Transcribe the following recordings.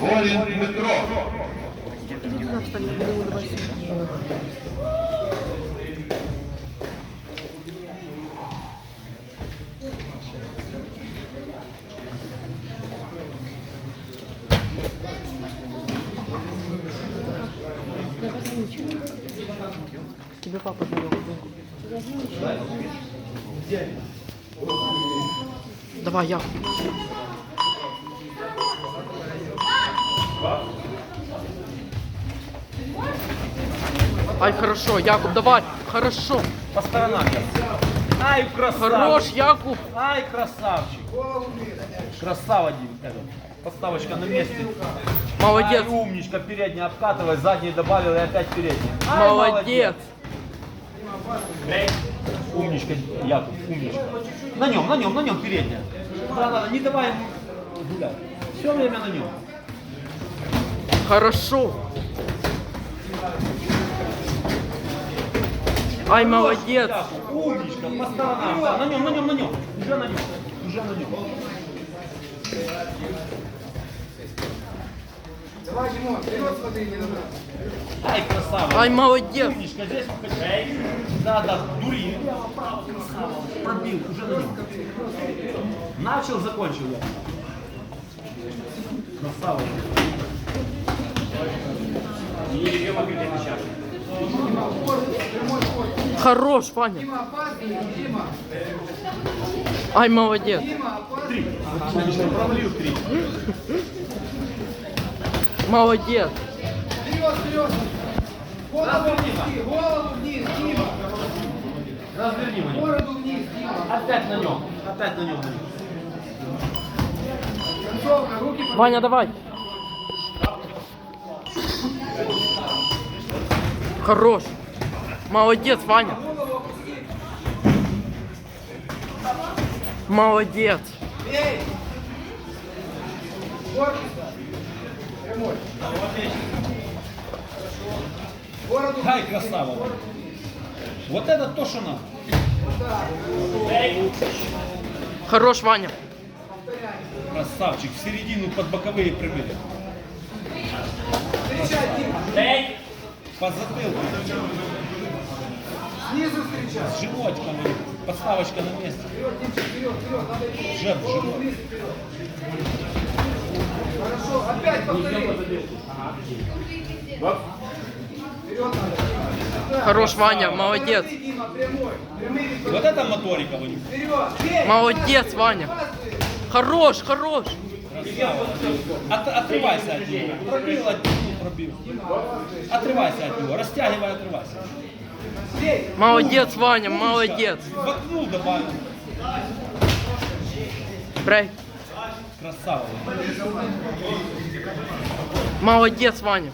Волін Дмитро. Тебе папа звонил. Давай, я. Ай, хорошо, Якуб, давай, хорошо. По сторонам. Ай, красавчик. Хорош, Якуб. Ай, красавчик. Красава, этот. Подставочка на месте. Молодец. Ай, умничка, передний обкатывай, задний добавил и опять передний. Ай, Молодец. Умничка, Яков, умничка. На нем, на нем, на нем передняя. Да, да, да, не давай ему гулять. Все время на нем. Хорошо. Ай, молодец. Умничка, по сторонам. Да, на нем, на нем, на нем. Уже на нем. Уже на нем. Давай, Димон, вперед смотри, не надо. Ай, красава. Ай, молодец. Умничка, здесь выходи. Да, да, дури. Лево, право, красава. Пробил, уже на нем. Начал, закончил я. Красава. Хорош, Ваня. Ай, молодец. Три. Молодец. Вперед, вперед. Голову вниз, голову вниз, Дима. Разверни его. Бороду вниз, Дима. Опять на нем. Опять на нем. Концовка, руки. Ваня, давай. Хорош. Молодец, Ваня. Молодец. Бей. Корпус. Прямой. Бороду Ай, красава. Вот это то, что надо. Хорош, Ваня. Красавчик. В середину под боковые прямые. встречать, Дима. По затылку. Снизу встречать. С животиком. Подставочка на месте. Вперед, Димчик, вперед, вперед. Надо. Жеп, живот. вперед. Хорошо, опять повтори. Вперед надо. Хорош, Ваня, молодец. Вот это моторика у них. Вперед. Бей. Молодец, Ваня. Хорош, хорош. От, отрывайся от него. Пробил, оттянул, пробил. Отрывайся от него. Растягивай, отрывайся. Молодец, Ваня, молодец. Воткнул, добавил. Брей. Красава. Молодец, Ваня.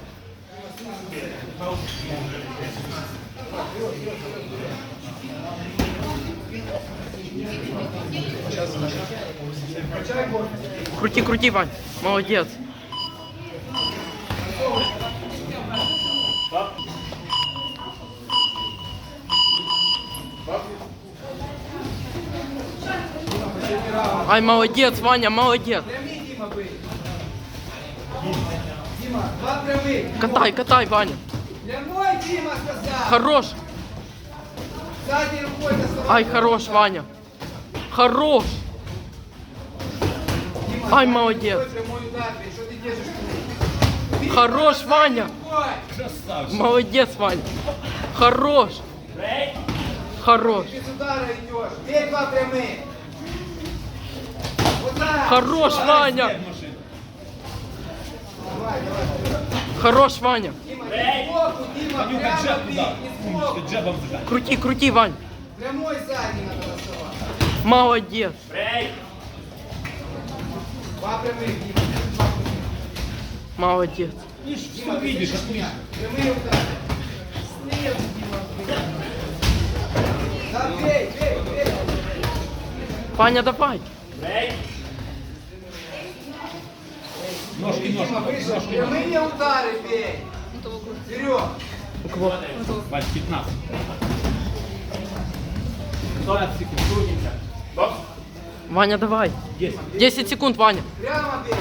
Крути, крути, Вань. Молодец. Ай, молодец, Ваня, молодец. Дима, два прямых. Катай, катай, Ваня. Прямой, Дима, сказал. Хорош. Задней рукой доставай. Ай, хорош, Ваня. Хорош. Дима, Ай, молодец. Хорош, Ваня. Молодец, Ваня. Хорош. Хорош. Без удара идешь. Бей два прямых. Хорош, Ваня. Хорош, Ваня. Крути, крути, Вань. Прямой задний надо. Молодец. Молодец. Ваня, давай. Ножки, ножки, ножки. Прямые удары бей. Вперед. Вась, 15. 15 секунд. Крутимся. Ваня, давай. 10. 10 секунд, Ваня. Прямо бей.